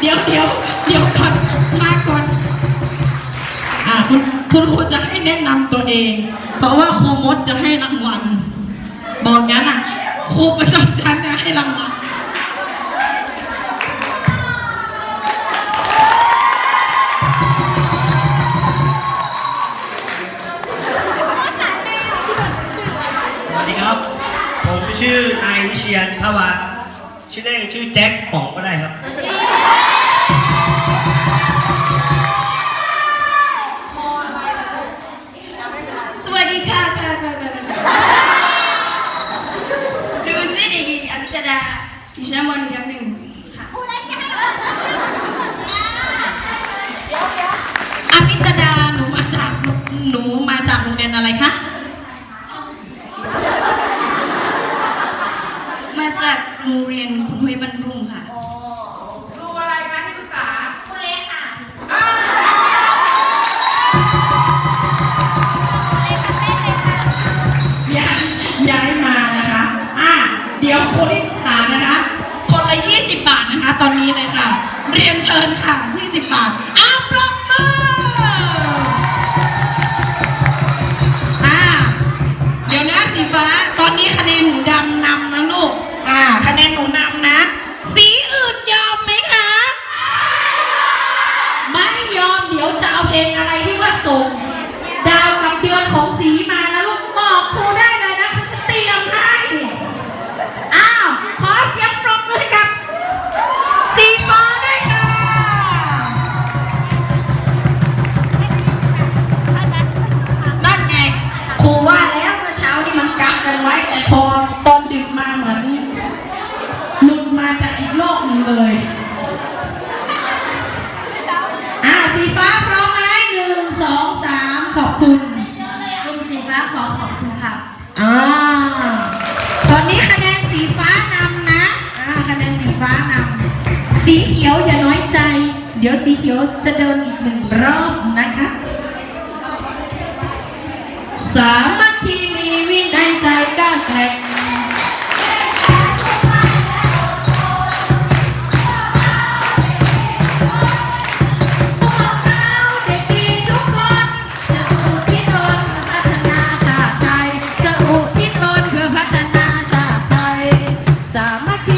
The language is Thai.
เดี๋ยวเดี๋ยวเดี๋ยวก่อนมาก่อนอ่าคุณคุณครูจะให้แนะนำตัวเอง เพราะว่าครูมดจะให้รางวัล บอกงั้นอะครูประจำชั้นจะให้รางวัลสวัสดีครับ ผมชื่อนายวิเชียนทวาชื่อเล่นชื่อแจ็คป๋องก็ได้ครับ อยู่ชั้นมหนึ่งทับหนึ่งค่ะอภิตดาหนูมาจากหนูมาจากโรงเรียนอะไรคะมาจากโรงเรียนคุณห้วยบรรลุงค่ะ ย้ายย้ายมานะคะ อะ เดี๋ยวครูที่ปรึกษานะคะ คนละ 20 บาทนะคะ ตอนนี้เลยค่ะ เรียน เชิญค่ะ20บาทอ้าวปรบ อีกโลกหนึ่งเลยอ่าสีฟ้าพร้อมไหมหนึ่งสองสามขอบคุณลุงสีฟ้าขอขอบคุณค่ะอ่าตอนนี้คะแนนสีฟ้านำนะอ่าคะแนนสีฟ้านำสีเขียวอย่าน้อยใจ เดี๋ยวสีเขียวจะเดินอีกหนึ่งรอบนะคะสามัคคีมีวินัยใจกล้าแกร่ง สามัคคี